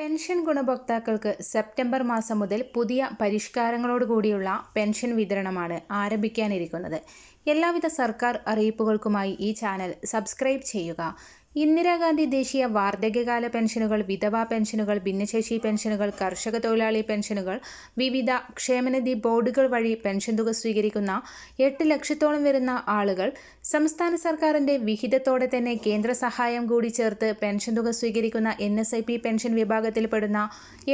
Pension ഗുണഭോക്താക്കൾക്ക് September മാസം മുതൽ പുതിയ പരിഷ്കാരങ്ങളോടുകൂടിയുള്ള പെൻഷൻ വിതരണമാണ് ആരംഭിക്കാനിരിക്കുന്നത്. എല്ലാവിധ സർക്കാർ അറിയിപ്പുകൾക്കുമായി ഈ ചാനൽ സബ്സ്ക്രൈബ് ചെയ്യുക. ഇന്ദിരാഗാന്ധി ദേശീയ വാർദ്ധക്യകാല പെൻഷനുകൾ വിധവാ പെൻഷനുകൾ ഭിന്നശേഷി പെൻഷനുകൾ കർഷക തൊഴിലാളി പെൻഷനുകൾ വിവിധ ക്ഷേമനിധി ബോർഡുകൾ വഴി പെൻഷൻ തുക സ്വീകരിക്കുന്ന എട്ട് ലക്ഷത്തോളം വരുന്ന ആളുകൾ സംസ്ഥാന സർക്കാരിന്റെ വിഹിതത്തോടെ തന്നെ കേന്ദ്ര സഹായം കൂടി ചേർത്ത് പെൻഷൻ തുക സ്വീകരിക്കുന്ന N S I P pension വിഭാഗത്തിൽപ്പെടുന്ന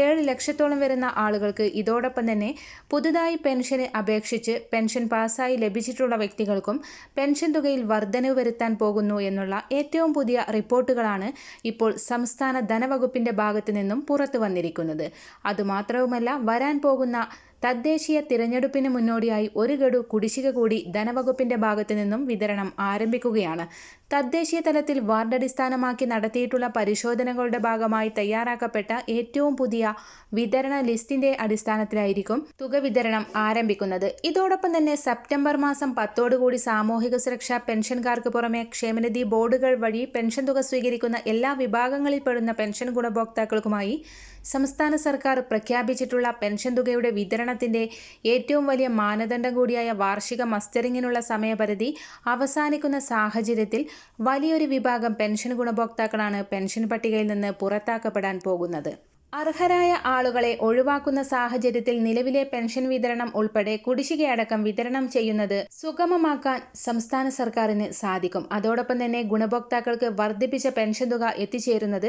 ഏഴ് ലക്ഷത്തോളം വരുന്ന ആളുകൾക്ക് ഇതോടൊപ്പം തന്നെ പുതുതായി പെൻഷന് അപേക്ഷിച്ച് പെൻഷൻ പാസ്സായി ലഭിച്ചിട്ടുള്ള വ്യക്തികൾക്കും പെൻഷൻ തുകയിൽ വർധനവ് വരുത്താൻ പോകുന്നു എന്നുള്ള ഏറ്റവും പുതിയ റിപ്പോർട്ടുകളാണ് ഇപ്പോൾ സംസ്ഥാന ധനവകുപ്പിന്റെ ഭാഗത്തു നിന്നും പുറത്തു വന്നിരിക്കുന്നത്. അതുമാത്രവുമല്ല വരാൻ പോകുന്ന തദ്ദേശീയ തിരഞ്ഞെടുപ്പിന് മുന്നോടിയായി ഒരു ഗഡു കുടിശ്ശിക കൂടി ധനവകുപ്പിന്റെ ഭാഗത്തു നിന്നും വിതരണം ആരംഭിക്കുകയാണ്. തദ്ദേശീയ തലത്തിൽ വാർഡ് അടിസ്ഥാനമാക്കി നടത്തിയിട്ടുള്ള പരിശോധനകളുടെ ഭാഗമായി തയ്യാറാക്കപ്പെട്ട ഏറ്റവും പുതിയ വിതരണ ലിസ്റ്റിന്റെ അടിസ്ഥാനത്തിലായിരിക്കും തുക വിതരണം ആരംഭിക്കുന്നത്. ഇതോടൊപ്പം തന്നെ സെപ്റ്റംബർ മാസം പത്തോടുകൂടി സാമൂഹിക സുരക്ഷാ പെൻഷൻകാർക്ക് പുറമെ ക്ഷേമനിധി ബോർഡുകൾ വഴി പെൻഷൻ തുക സ്വീകരിക്കുന്ന എല്ലാ വിഭാഗങ്ങളിൽപ്പെടുന്ന പെൻഷൻ ഗുണഭോക്താക്കൾക്കുമായി സംസ്ഥാന സർക്കാർ പ്രഖ്യാപിച്ചിട്ടുള്ള പെൻഷൻ തുകയുടെ വിതരണത്തിന്റെ ഏറ്റവും വലിയ മാനദണ്ഡം കൂടിയായ വാർഷിക മസ്റ്ററിങ്ങിനുള്ള സമയപരിധി അവസാനിക്കുന്ന സാഹചര്യത്തിൽ വലിയൊരു വിഭാഗം പെൻഷൻ ഗുണഭോക്താക്കളാണ് പെൻഷൻ പട്ടികയിൽ നിന്ന് പുറത്താക്കപ്പെടാൻ പോകുന്നത്. അർഹരായ ആളുകളെ ഒഴിവാക്കുന്ന സാഹചര്യത്തിൽ നിലവിലെ പെൻഷൻ വിതരണം ഉൾപ്പെടെ കുടിശ്ശികയടക്കം വിതരണം ചെയ്യുന്നത് സുഗമമാക്കാൻ സംസ്ഥാന സർക്കാരിന് സാധിക്കും. അതോടൊപ്പം തന്നെ ഗുണഭോക്താക്കൾക്ക് വർദ്ധിപ്പിച്ച പെൻഷൻ തുക എത്തിച്ചേരുന്നത്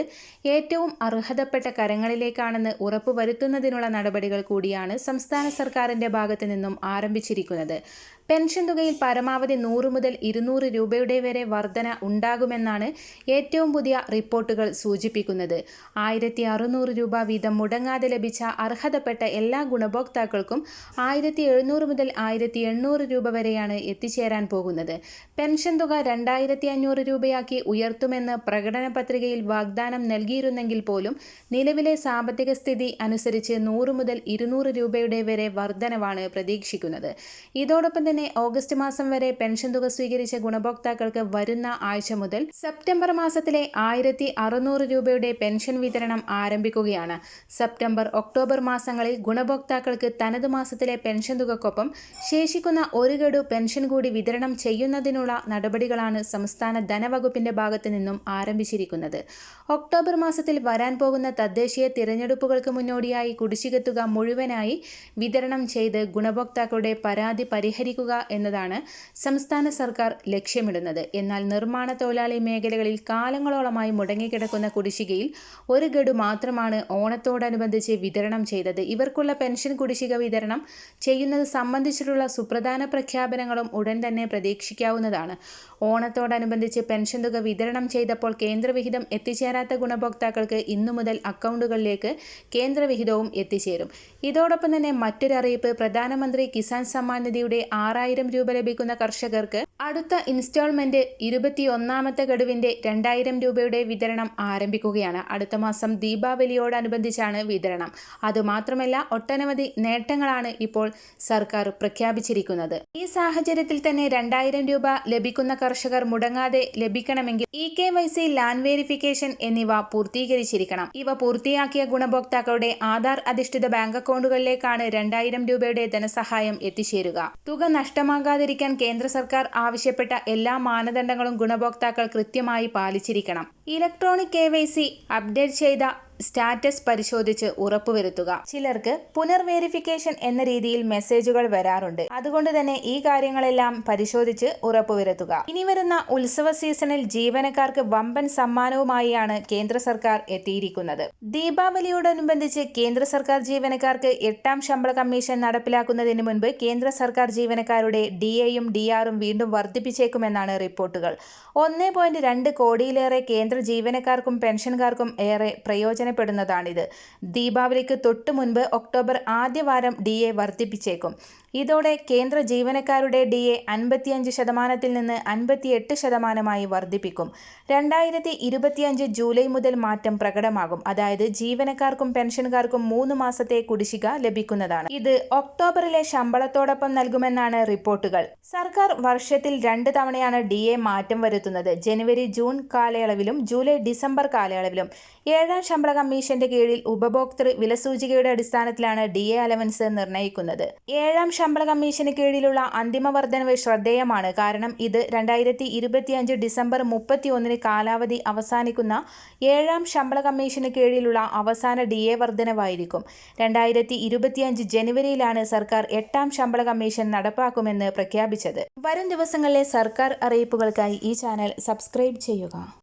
ഏറ്റവും അർഹതപ്പെട്ട കരങ്ങളിലേക്കാണെന്ന് ഉറപ്പുവരുത്തുന്നതിനുള്ള നടപടികൾ കൂടിയാണ് സംസ്ഥാന സർക്കാരിന്റെ ഭാഗത്തു നിന്നും ആരംഭിച്ചിരിക്കുന്നത്. പെൻഷൻ തുകയിൽ പരമാവധി നൂറ് മുതൽ ഇരുന്നൂറ് രൂപയുടെ വരെ വർധന ഉണ്ടാകുമെന്നാണ് ഏറ്റവും പുതിയ റിപ്പോർട്ടുകൾ സൂചിപ്പിക്കുന്നത്. ആയിരത്തി അറുന്നൂറ് രൂപ വീതം മുടങ്ങാതെ ലഭിച്ച അർഹതപ്പെട്ട എല്ലാ ഗുണഭോക്താക്കൾക്കും ആയിരത്തി എഴുന്നൂറ് മുതൽ ആയിരത്തി എണ്ണൂറ് രൂപ വരെയാണ് എത്തിച്ചേരാൻ പോകുന്നത്. പെൻഷൻ തുക രണ്ടായിരത്തി അഞ്ഞൂറ് രൂപയാക്കി ഉയർത്തുമെന്ന് പ്രകടന പത്രികയിൽ വാഗ്ദാനം നൽകിയിരുന്നെങ്കിൽ പോലും നിലവിലെ സാമ്പത്തിക സ്ഥിതി അനുസരിച്ച് നൂറ് മുതൽ ഇരുന്നൂറ് രൂപയുടെ വരെ വർധനവാണ് പ്രതീക്ഷിക്കുന്നത്. ഇതോടൊപ്പം തന്നെ ഓഗസ്റ്റ് മാസം വരെ പെൻഷൻ തുക സ്വീകരിച്ച ഗുണഭോക്താക്കൾക്ക് വരുന്ന ആഴ്ച മുതൽ സെപ്റ്റംബർ മാസത്തിലെ ആയിരത്തി അറുന്നൂറ് രൂപയുടെ പെൻഷൻ വിതരണം ആരംഭിക്കുകയാണ്. സെപ്റ്റംബർ ഒക്ടോബർ മാസങ്ങളിൽ ഗുണഭോക്താക്കൾക്ക് തനത് മാസത്തിലെ പെൻഷൻ തുകക്കൊപ്പം ശേഷിക്കുന്ന ഒരു ഗഡു പെൻഷൻ കൂടി വിതരണം ചെയ്യുന്നതിനുള്ള നടപടികളാണ് സംസ്ഥാന ധനവകുപ്പിന്റെ ഭാഗത്തു നിന്നും ആരംഭിച്ചിരിക്കുന്നത്. ഒക്ടോബർ മാസത്തിൽ വരാൻ പോകുന്ന തദ്ദേശീയ തിരഞ്ഞെടുപ്പുകൾക്ക് മുന്നോടിയായി കുടിശ്ശിക തുക മുഴുവനായി വിതരണം ചെയ്ത് ഗുണഭോക്താക്കളുടെ പരാതി പരിഹരിക്കുക എന്നതാണ് സംസ്ഥാന സർക്കാർ ലക്ഷ്യമിടുന്നത്. എന്നാൽ നിർമ്മാണ തൊഴിലാളി മേഖലകളിൽ കാലങ്ങളോളമായി മുടങ്ങിക്കിടക്കുന്ന കുടിശ്ശികയിൽ ഒരു ഗഡു മാത്രമാണ് ഓണത്തോടനുബന്ധിച്ച് വിതരണം ചെയ്തത്. ഇവർക്കുള്ള പെൻഷൻ കുടിശ്ശിക വിതരണം ചെയ്യുന്നത് സംബന്ധിച്ചിട്ടുള്ള സുപ്രധാന പ്രഖ്യാപനങ്ങളും ഉടൻ തന്നെ പ്രതീക്ഷിക്കാവുന്നതാണ്. ഓണത്തോടനുബന്ധിച്ച് പെൻഷൻ തുക വിതരണം ചെയ്തപ്പോൾ കേന്ദ്രവിഹിതം എത്തിച്ചേരാത്ത ഗുണഭോക്താക്കൾക്ക് ഇന്നു മുതൽ അക്കൗണ്ടുകളിലേക്ക് കേന്ദ്രവിഹിതവും എത്തിച്ചേരും. ഇതോടൊപ്പം തന്നെ മറ്റൊരറിയിപ്പ് പ്രധാനമന്ത്രി കിസാൻ സമ്മാൻ നിധിയുടെ ആറായിരം രൂപ ലഭിക്കുന്ന കർഷകർക്ക് അടുത്ത ഇൻസ്റ്റാൾമെന്റ് ഇരുപത്തിയൊന്നാമത്തെ ഗഡുവിന്റെ രണ്ടായിരം രൂപയുടെ വിതരണം ആരംഭിക്കുകയാണ്. അടുത്ത മാസം ദീപാവലിയോടനുബന്ധിച്ചാണ് വിതരണം. അതുമാത്രമല്ല ഒട്ടനവധി നേട്ടങ്ങളാണ് ഇപ്പോൾ സർക്കാർ പ്രഖ്യാപിച്ചിരിക്കുന്നത്. ഈ സാഹചര്യത്തിൽ തന്നെ രണ്ടായിരം രൂപ ലഭിക്കുന്ന കർഷകർ മുടങ്ങാതെ ലഭിക്കണമെങ്കിൽ E K Y C land verification എന്നിവ പൂർത്തീകരിച്ചിരിക്കണം. ഇവ പൂർത്തിയാക്കിയ ഗുണഭോക്താക്കളുടെ ആധാർ അധിഷ്ഠിത ബാങ്ക് അക്കൗണ്ടുകളിലേക്കാണ് രണ്ടായിരം രൂപയുടെ ധനസഹായം എത്തിച്ചേരുക. തുക നഷ്ടമാകാതിരിക്കാൻ കേന്ദ്ര സർക്കാർ ആവശ്യപ്പെട്ട എല്ലാ മാനദണ്ഡങ്ങളും ഗുണഭോക്താക്കൾ കൃത്യമായി പാലിച്ചിരിക്കണം. ഇലക്ട്രോണിക് കെ അപ്ഡേറ്റ് ചെയ്ത സ്റ്റാറ്റസ് പരിശോധിച്ച് ഉറപ്പുവരുത്തുക. ചിലർക്ക് പുനർവേരിഫിക്കേഷൻ എന്ന രീതിയിൽ മെസ്സേജുകൾ വരാറുണ്ട്. അതുകൊണ്ട് തന്നെ ഈ കാര്യങ്ങളെല്ലാം പരിശോധിച്ച് ഉറപ്പുവരുത്തുക. ഇനി വരുന്ന ഉത്സവ സീസണിൽ ജീവനക്കാർക്ക് വമ്പൻ സമ്മാനവുമായാണ് കേന്ദ്ര സർക്കാർ എത്തിയിരിക്കുന്നത്. ദീപാവലിയോടനുബന്ധിച്ച് കേന്ദ്ര സർക്കാർ ജീവനക്കാർക്ക് എട്ടാം ശമ്പള കമ്മീഷൻ നടപ്പിലാക്കുന്നതിന് മുൻപ് കേന്ദ്ര സർക്കാർ ജീവനക്കാരുടെ ഡി എയും ഡി ആറും വീണ്ടും വർദ്ധിപ്പിച്ചേക്കുമെന്നാണ് റിപ്പോർട്ടുകൾ. ഒന്ന് പോയിന്റ് രണ്ട് കോടിയിലേറെ കേന്ദ്ര ജീവനക്കാർക്കും പെൻഷൻകാർക്കും ഏറെ പ്രയോജനം പ്രയോജനപ്പെടുന്നതാണിത് ദീപാവലിക്ക് തൊട്ടു മുൻപ് ഒക്ടോബർ ആദ്യവാരം ഡി എ വർദ്ധിപ്പിച്ചേക്കും. ഇതോടെ കേന്ദ്ര ജീവനക്കാരുടെ ഡി എ അൻപത്തിയഞ്ച് ശതമാനത്തിൽ നിന്ന് അൻപത്തിയെട്ട് ശതമാനമായി വർദ്ധിപ്പിക്കും. രണ്ടായിരത്തി ഇരുപത്തിയഞ്ച് ജൂലൈ മുതൽ മാറ്റം പ്രകടമാകും. അതായത് ജീവനക്കാർക്കും പെൻഷൻകാർക്കും മൂന്ന് മാസത്തെ കുടിശ്ശിക ലഭിക്കുന്നതാണ്. ഇത് ഒക്ടോബറിലെ ശമ്പളത്തോടൊപ്പം നൽകുമെന്നാണ് റിപ്പോർട്ടുകൾ. സർക്കാർ വർഷത്തിൽ രണ്ട് തവണയാണ് ഡി എ മാറ്റം വരുത്തുന്നത്. ജനുവരി ജൂൺ കാലയളവിലും ജൂലൈ ഡിസംബർ കാലയളവിലും. ഏഴാം ശമ്പള കമ്മീഷന്റെ കീഴിൽ ഉപഭോക്തൃ വിലസൂചികയുടെ അടിസ്ഥാനത്തിലാണ് ഡി എ അലവൻസ് നിർണയിക്കുന്നത്. ഏഴാം ശമ്പള കമ്മീഷന് കീഴിലുള്ള അന്തിമ വർധനവ് ശ്രദ്ധേയമാണ്. കാരണം ഇത് രണ്ടായിരത്തി ഇരുപത്തിയഞ്ച് ഡിസംബർ മുപ്പത്തി ഒന്നിന് കാലാവധി അവസാനിക്കുന്ന ഏഴാം ശമ്പള കമ്മീഷന് കീഴിലുള്ള അവസാന ഡി എ വർധനവായിരിക്കും. രണ്ടായിരത്തി ഇരുപത്തിയഞ്ച് ജനുവരിയിലാണ് സർക്കാർ എട്ടാം ശമ്പള കമ്മീഷൻ നടപ്പാക്കുമെന്ന് പ്രഖ്യാപിച്ചത്. വരും ദിവസങ്ങളിലെ സർക്കാർ അറിയിപ്പുകൾക്കായി ഈ ചാനൽ സബ്സ്ക്രൈബ് ചെയ്യുക.